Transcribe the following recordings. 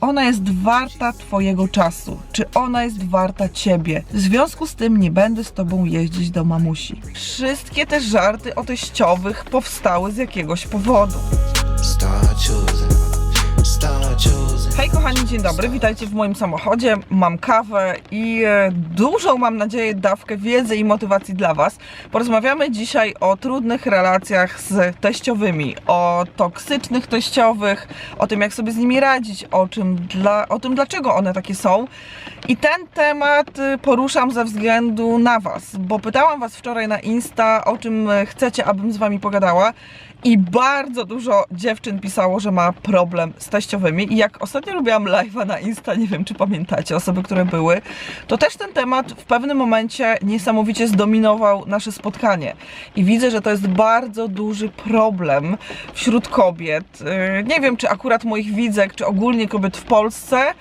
Ona jest warta Twojego czasu. Czy ona jest warta Ciebie? W związku z tym nie będę z Tobą jeździć do mamusi. Wszystkie te żarty o teściowych powstały z jakiegoś powodu. Start choosing. Hej kochani, dzień dobry, witajcie w moim samochodzie. Mam kawę i e, dużą, mam nadzieję, dawkę wiedzy i motywacji dla Was. Porozmawiamy dzisiaj o trudnych relacjach z teściowymi, o toksycznych teściowych, o tym, jak sobie z nimi radzić, o, czym dla, o tym, dlaczego one takie są. I ten temat y, poruszam ze względu na Was, bo pytałam Was wczoraj na Insta, o czym y, chcecie, abym z Wami pogadała. I bardzo dużo dziewczyn pisało, że ma problem z teściowymi. I jak ostatnio robiłam live'a na Insta, nie wiem czy pamiętacie, osoby, które były, to też ten temat w pewnym momencie niesamowicie zdominował nasze spotkanie. I widzę, że to jest bardzo duży problem wśród kobiet. Yy, Nie wiem, czy akurat moich widzek, czy ogólnie kobiet w Polsce,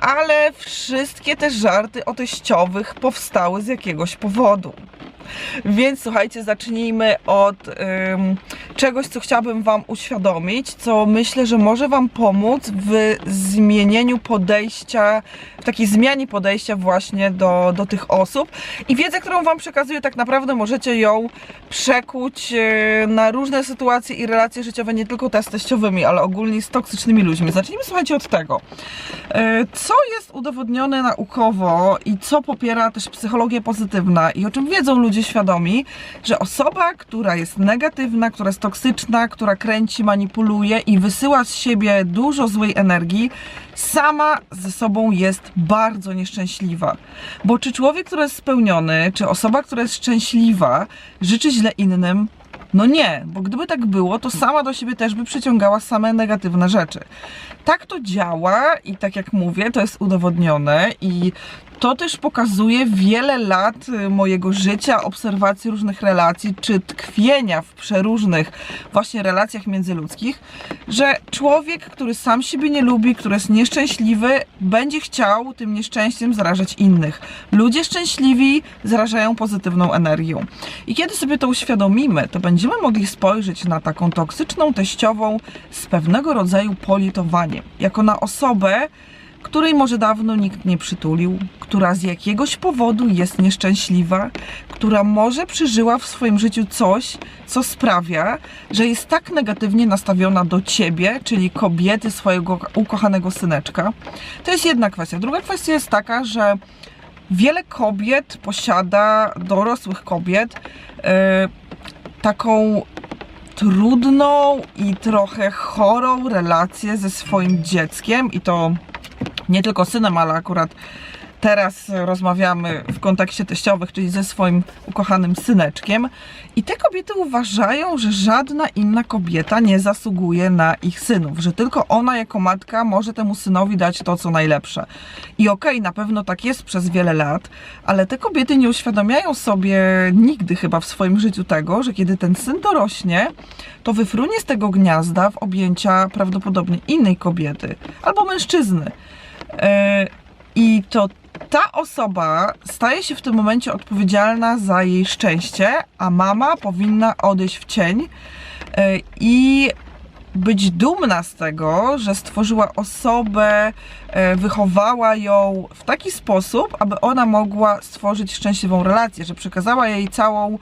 ale wszystkie te żarty o teściowych powstały z jakiegoś powodu. Więc słuchajcie, zacznijmy od ym, czegoś, co chciałabym Wam uświadomić, co myślę, że może Wam pomóc w zmienieniu podejścia, w takiej zmianie podejścia właśnie do, do tych osób. I wiedzę, którą Wam przekazuję, tak naprawdę możecie ją przekuć yy, na różne sytuacje i relacje życiowe, nie tylko te z teściowymi, ale ogólnie z toksycznymi ludźmi. Zacznijmy, słuchajcie, od tego. Yy, Co jest udowodnione naukowo i co popiera też psychologia pozytywna i o czym wiedzą ludzie świadomi, że osoba, która jest negatywna, która jest toksyczna, która kręci, manipuluje i wysyła z siebie dużo złej energii, sama ze sobą jest bardzo nieszczęśliwa. Bo czy człowiek, który jest spełniony, czy osoba, która jest szczęśliwa, życzy źle innym? No nie, bo gdyby tak było, to sama do siebie też by przyciągała same negatywne rzeczy. Tak to działa i tak jak mówię, to jest udowodnione i to też pokazuje wiele lat y, mojego życia, obserwacji różnych relacji, czy tkwienia w przeróżnych właśnie relacjach międzyludzkich, że człowiek, który sam siebie nie lubi, który jest nieszczęśliwy, będzie chciał tym nieszczęściem zarażać innych. Ludzie szczęśliwi zarażają pozytywną energią. I kiedy sobie to uświadomimy, to będziemy mogli spojrzeć na taką toksyczną teściową z pewnego rodzaju politowaniem, jako na osobę, której może dawno nikt nie przytulił, która z jakiegoś powodu jest nieszczęśliwa, która może przeżyła w swoim życiu coś, co sprawia, że jest tak negatywnie nastawiona do ciebie, czyli kobiety swojego ukochanego syneczka. To jest jedna kwestia. Druga kwestia jest taka, że wiele kobiet posiada, dorosłych kobiet, e, taką trudną i trochę chorą relację ze swoim dzieckiem i to nie tylko synem, ale akurat teraz rozmawiamy w kontekście teściowych, czyli ze swoim ukochanym syneczkiem. I te kobiety uważają, że żadna inna kobieta nie zasługuje na ich synów, że tylko ona jako matka może temu synowi dać to, co najlepsze. I okej, na pewno tak jest przez wiele lat, ale te kobiety nie uświadamiają sobie nigdy chyba w swoim życiu tego, że kiedy ten syn dorośnie, to wyfrunie z tego gniazda w objęcia prawdopodobnie innej kobiety albo mężczyzny. E, I to ta osoba staje się w tym momencie odpowiedzialna za jej szczęście, a mama powinna odejść w cień e, i być dumna z tego, że stworzyła osobę, e, wychowała ją w taki sposób, aby ona mogła stworzyć szczęśliwą relację, że przekazała jej całą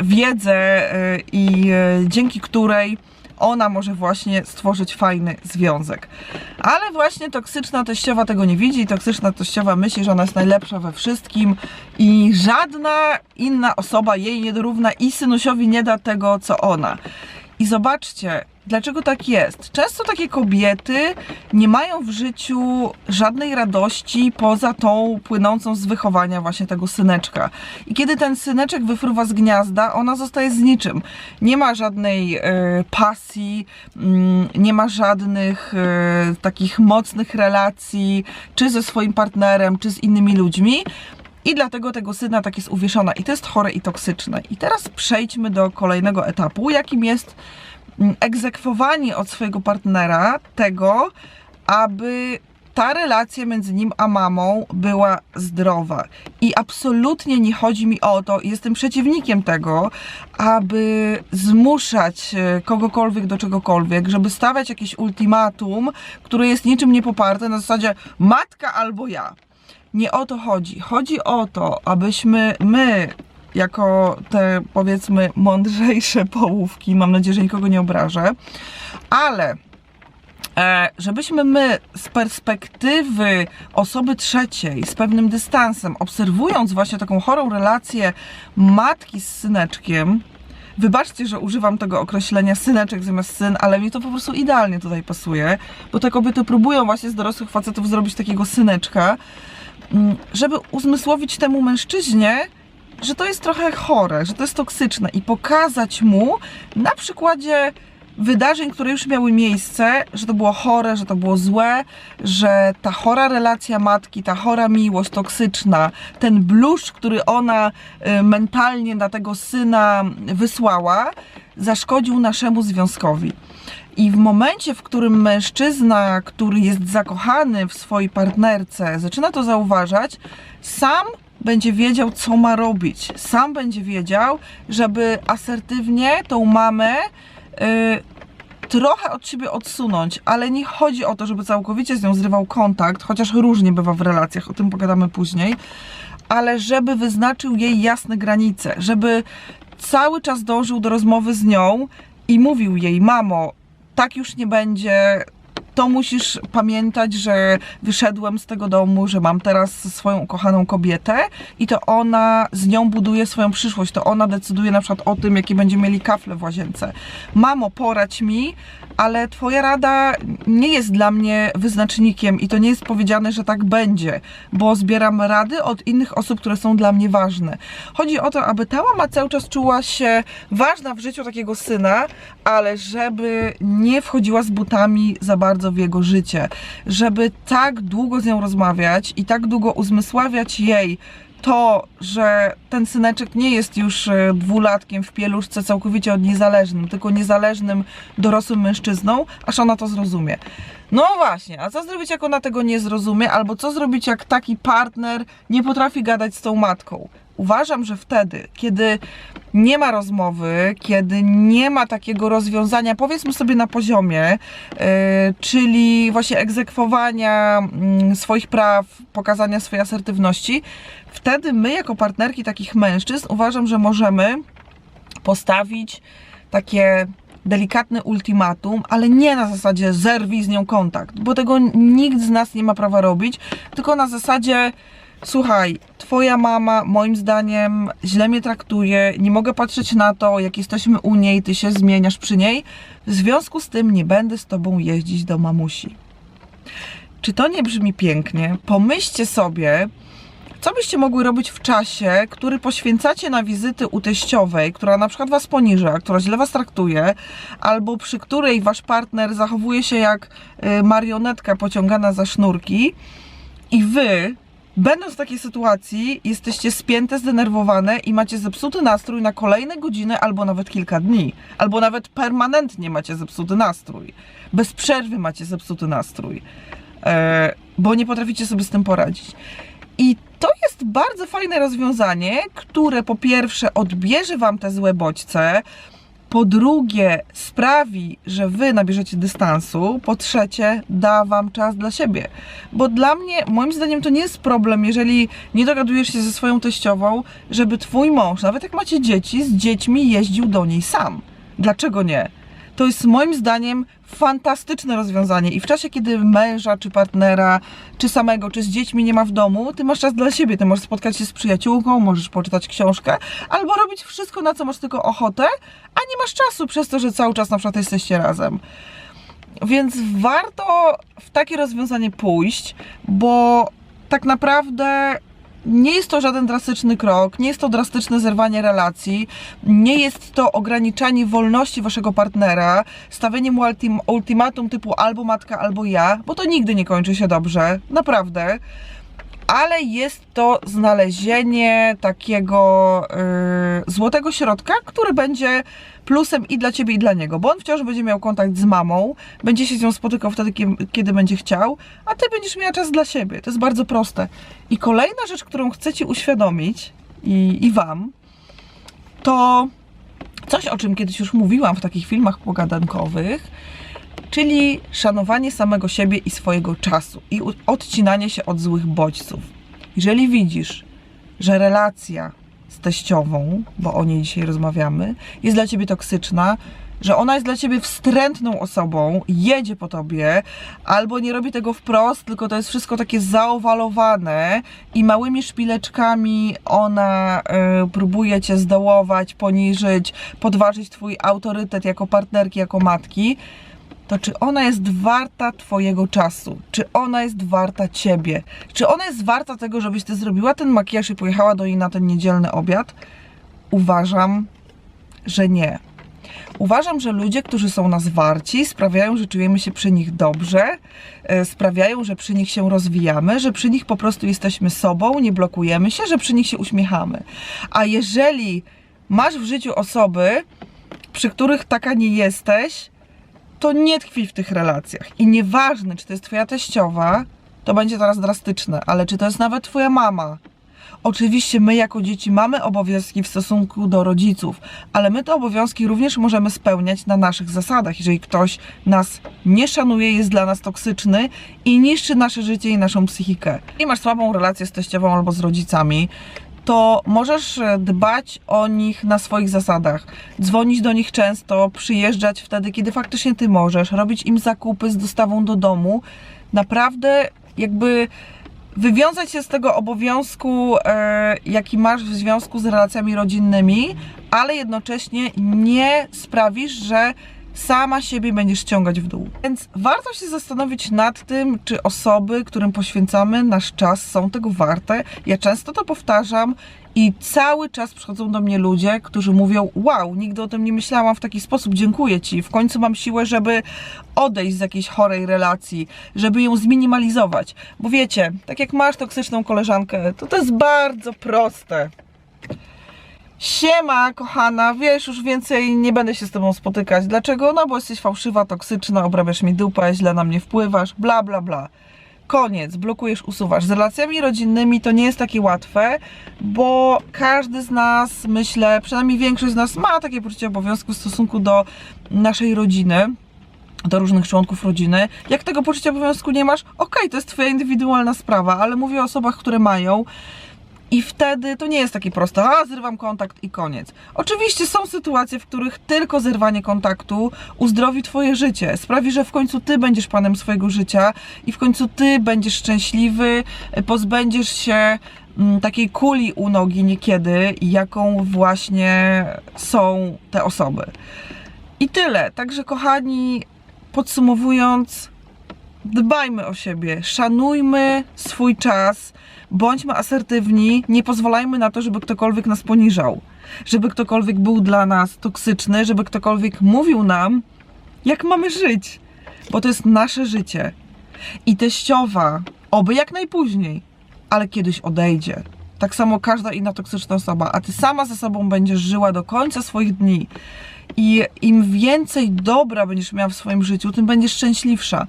wiedzę i dzięki której ona może właśnie stworzyć fajny związek. Ale właśnie toksyczna teściowa tego nie widzi, toksyczna teściowa myśli, że ona jest najlepsza we wszystkim i żadna inna osoba jej nie dorówna i synusiowi nie da tego, co ona. I zobaczcie, dlaczego tak jest. Często takie kobiety nie mają w życiu żadnej radości poza tą płynącą z wychowania właśnie tego syneczka. I kiedy ten syneczek wyfruwa z gniazda, ona zostaje z niczym. Nie ma żadnej e, pasji, mm, nie ma żadnych e, takich mocnych relacji, czy ze swoim partnerem, czy z innymi ludźmi. I dlatego tego syna tak jest uwieszona. I to jest chore i toksyczne. I teraz przejdźmy do kolejnego etapu, jakim jest mm, egzekwowanie od swojego partnera tego, aby ta relacja między nim a mamą była zdrowa. I absolutnie nie chodzi mi o to, jestem przeciwnikiem tego, aby zmuszać e, kogokolwiek do czegokolwiek, żeby stawiać jakieś ultimatum, które jest niczym nie poparte na zasadzie matka albo ja. Nie o to chodzi. Chodzi o to, abyśmy my, jako te powiedzmy mądrzejsze połówki, mam nadzieję, że nikogo nie obrażę, ale e, żebyśmy my z perspektywy osoby trzeciej, z pewnym dystansem, obserwując właśnie taką chorą relację matki z syneczkiem, Wybaczcie, że używam tego określenia syneczek zamiast syn, ale mi to po prostu idealnie tutaj pasuje, bo te kobiety próbują właśnie z dorosłych facetów zrobić takiego syneczka, żeby uzmysłowić temu mężczyźnie, że to jest trochę chore, że to jest toksyczne i pokazać mu na przykładzie wydarzeń, które już miały miejsce, że to było chore, że to było złe, że ta chora relacja matki, ta chora miłość toksyczna, ten bluszcz, który ona y, mentalnie na tego syna wysłała, zaszkodził naszemu związkowi. I w momencie, w którym mężczyzna, który jest zakochany w swojej partnerce, zaczyna to zauważać, sam będzie wiedział, co ma robić. Sam będzie wiedział, żeby asertywnie tą mamę y, trochę od siebie odsunąć, ale nie chodzi o to, żeby całkowicie z nią zrywał kontakt, chociaż różnie bywa w relacjach, o tym pogadamy później, ale żeby wyznaczył jej jasne granice, żeby cały czas dążył do rozmowy z nią i mówił jej, mamo, tak już nie będzie. To musisz pamiętać, że wyszedłem z tego domu, że mam teraz swoją ukochaną kobietę i to ona z nią buduje swoją przyszłość. To ona decyduje na przykład o tym, jakie będziemy mieli kafle w łazience. Mamo, poradź mi, ale twoja rada nie jest dla mnie wyznacznikiem i to nie jest powiedziane, że tak będzie, bo zbieram rady od innych osób, które są dla mnie ważne. Chodzi o to, aby ta mama cały czas czuła się ważna w życiu takiego syna, ale żeby nie wchodziła z butami za bardzo w jego życie, żeby tak długo z nią rozmawiać i tak długo uzmysławiać jej to, że ten syneczek nie jest już e, dwulatkiem w pieluszce całkowicie od niezależnym, tylko niezależnym dorosłym mężczyzną, aż ona to zrozumie. No właśnie, a co zrobić, jak ona tego nie zrozumie, albo co zrobić, jak taki partner nie potrafi gadać z tą matką? Uważam, że wtedy, kiedy nie ma rozmowy, kiedy nie ma takiego rozwiązania, powiedzmy sobie na poziomie, yy, czyli właśnie egzekwowania mm, swoich praw, pokazania swojej asertywności, wtedy my, jako partnerki takich mężczyzn, uważam, że możemy postawić takie delikatne ultimatum, ale nie na zasadzie zerwij z nią kontakt, bo tego nikt z nas nie ma prawa robić, tylko na zasadzie słuchaj, twoja mama moim zdaniem źle mnie traktuje, nie mogę patrzeć na to, jak jesteśmy u niej, ty się zmieniasz przy niej, w związku z tym nie będę z tobą jeździć do mamusi. Czy to nie brzmi pięknie? Pomyślcie sobie, co byście mogły robić w czasie, który poświęcacie na wizyty u teściowej, która na przykład was poniża, która źle was traktuje, albo przy której wasz partner zachowuje się jak y, marionetka pociągana za sznurki i wy, będąc w takiej sytuacji, jesteście spięte, zdenerwowane i macie zepsuty nastrój na kolejne godziny albo nawet kilka dni, albo nawet permanentnie macie zepsuty nastrój. Bez przerwy macie zepsuty nastrój, e, bo nie potraficie sobie z tym poradzić. I to jest bardzo fajne rozwiązanie, które po pierwsze odbierze wam te złe bodźce, po drugie sprawi, że wy nabierzecie dystansu, po trzecie da wam czas dla siebie. Bo dla mnie, moim zdaniem, to nie jest problem, jeżeli nie dogadujesz się ze swoją teściową, żeby twój mąż, nawet jak macie dzieci, z dziećmi jeździł do niej sam. Dlaczego nie? To jest moim zdaniem fantastyczne rozwiązanie i w czasie, kiedy męża, czy partnera, czy samego, czy z dziećmi nie ma w domu, ty masz czas dla siebie, ty możesz spotkać się z przyjaciółką, możesz poczytać książkę, albo robić wszystko, na co masz tylko ochotę, a nie masz czasu przez to, że cały czas na przykład jesteście razem. Więc warto w takie rozwiązanie pójść, bo tak naprawdę nie jest to żaden drastyczny krok, nie jest to drastyczne zerwanie relacji, nie jest to ograniczanie wolności waszego partnera, stawienie mu ultim, ultimatum typu albo matka, albo ja, bo to nigdy nie kończy się dobrze, naprawdę. Ale jest to znalezienie takiego yy, złotego środka, który będzie plusem i dla ciebie, i dla niego, bo on wciąż będzie miał kontakt z mamą, będzie się z nią spotykał wtedy, kie- kiedy będzie chciał, a ty będziesz miała czas dla siebie. To jest bardzo proste. I kolejna rzecz, którą chcę ci uświadomić i, i wam, to coś, o czym kiedyś już mówiłam w takich filmach pogadankowych, czyli szanowanie samego siebie i swojego czasu i odcinanie się od złych bodźców. Jeżeli widzisz, że relacja z teściową, bo o niej dzisiaj rozmawiamy, jest dla ciebie toksyczna, że ona jest dla ciebie wstrętną osobą, jedzie po tobie, albo nie robi tego wprost, tylko to jest wszystko takie zaowalowane i małymi szpileczkami ona y, próbuje cię zdołować, poniżyć, podważyć twój autorytet jako partnerki, jako matki, to czy ona jest warta Twojego czasu? Czy ona jest warta Ciebie? Czy ona jest warta tego, żebyś Ty zrobiła ten makijaż i pojechała do niej na ten niedzielny obiad? Uważam, że nie. Uważam, że ludzie, którzy są nas warci, sprawiają, że czujemy się przy nich dobrze, e, sprawiają, że przy nich się rozwijamy, że przy nich po prostu jesteśmy sobą, nie blokujemy się, że przy nich się uśmiechamy. A jeżeli masz w życiu osoby, przy których taka nie jesteś, to nie tkwi w tych relacjach. I nieważne, czy to jest twoja teściowa, to będzie teraz drastyczne, ale czy to jest nawet twoja mama. Oczywiście my jako dzieci mamy obowiązki w stosunku do rodziców, ale my te obowiązki również możemy spełniać na naszych zasadach. Jeżeli ktoś nas nie szanuje, jest dla nas toksyczny i niszczy nasze życie i naszą psychikę. Jeżeli masz słabą relację z teściową albo z rodzicami, to możesz e, dbać o nich na swoich zasadach. Dzwonić do nich często, przyjeżdżać wtedy, kiedy faktycznie ty możesz, robić im zakupy z dostawą do domu. Naprawdę jakby wywiązać się z tego obowiązku, e, jaki masz w związku z relacjami rodzinnymi, ale jednocześnie nie sprawisz, że sama siebie będziesz ściągać w dół. Więc warto się zastanowić nad tym, czy osoby, którym poświęcamy nasz czas, są tego warte. Ja często to powtarzam i cały czas przychodzą do mnie ludzie, którzy mówią: Wow, nigdy o tym nie myślałam w taki sposób, dziękuję ci. W końcu mam siłę, żeby odejść z jakiejś chorej relacji, żeby ją zminimalizować. Bo wiecie, tak jak masz toksyczną koleżankę, to to jest bardzo proste. Siema, kochana, wiesz, już więcej nie będę się z tobą spotykać. Dlaczego? No bo jesteś fałszywa, toksyczna, obrabiasz mi dupę, źle na mnie wpływasz, bla, bla, bla. Koniec, blokujesz, usuwasz. Z relacjami rodzinnymi to nie jest takie łatwe, bo każdy z nas, myślę, przynajmniej większość z nas ma takie poczucie obowiązku w stosunku do naszej rodziny do różnych członków rodziny. Jak tego poczucia obowiązku nie masz, okej, to jest twoja indywidualna sprawa, ale mówię o osobach, które mają. I wtedy to nie jest takie proste, a zrywam kontakt i koniec. Oczywiście są sytuacje, w których tylko zerwanie kontaktu uzdrowi Twoje życie, sprawi, że w końcu Ty będziesz panem swojego życia i w końcu Ty będziesz szczęśliwy, pozbędziesz się mm, takiej kuli u nogi niekiedy, jaką właśnie są te osoby. I tyle. Także kochani, podsumowując, dbajmy o siebie, szanujmy swój czas, bądźmy asertywni, nie pozwalajmy na to, żeby ktokolwiek nas poniżał, żeby ktokolwiek był dla nas toksyczny, żeby ktokolwiek mówił nam, jak mamy żyć, bo to jest nasze życie. I teściowa, oby jak najpóźniej, ale kiedyś odejdzie. Tak samo każda inna toksyczna osoba, a ty sama ze sobą będziesz żyła do końca swoich dni. I im więcej dobra będziesz miała w swoim życiu, tym będziesz szczęśliwsza.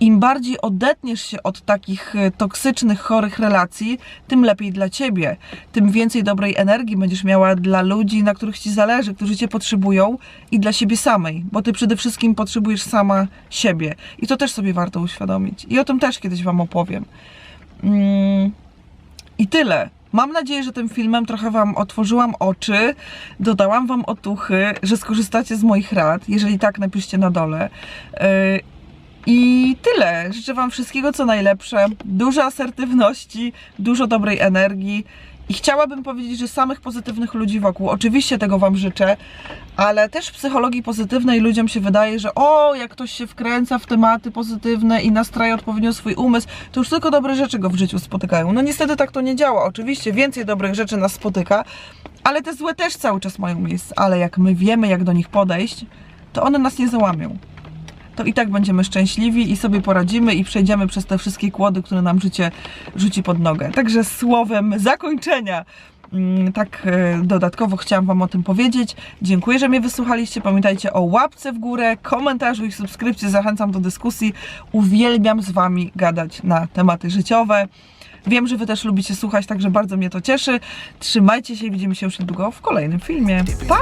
Im bardziej odetniesz się od takich e, toksycznych, chorych relacji, tym lepiej dla ciebie. Tym więcej dobrej energii będziesz miała dla ludzi, na których ci zależy, którzy cię potrzebują i dla siebie samej, bo ty przede wszystkim potrzebujesz sama siebie. I to też sobie warto uświadomić. I o tym też kiedyś wam opowiem. Mm. I tyle. Mam nadzieję, że tym filmem trochę Wam otworzyłam oczy, dodałam Wam otuchy, że skorzystacie z moich rad. Jeżeli tak, napiszcie na dole. Yy, I tyle. Życzę Wam wszystkiego co najlepsze, dużo asertywności, dużo dobrej energii. I chciałabym powiedzieć, że samych pozytywnych ludzi wokół. Oczywiście tego Wam życzę, ale też w psychologii pozytywnej ludziom się wydaje, że o, jak ktoś się wkręca w tematy pozytywne i nastraja odpowiednio swój umysł, to już tylko dobre rzeczy go w życiu spotykają. No niestety tak to nie działa. Oczywiście więcej dobrych rzeczy nas spotyka, ale te złe też cały czas mają miejsce. Ale jak my wiemy, jak do nich podejść, to one nas nie załamią. To i tak będziemy szczęśliwi i sobie poradzimy i przejdziemy przez te wszystkie kłody, które nam życie rzuci pod nogę. Także słowem zakończenia. mm, Tak e, dodatkowo chciałam Wam o tym powiedzieć. Dziękuję, że mnie wysłuchaliście. Pamiętajcie o łapce w górę, komentarzu i subskrypcji. Zachęcam do dyskusji. Uwielbiam z Wami gadać na tematy życiowe. Wiem, że Wy też lubicie słuchać, także bardzo mnie to cieszy. Trzymajcie się i widzimy się już niedługo w kolejnym filmie. Pa!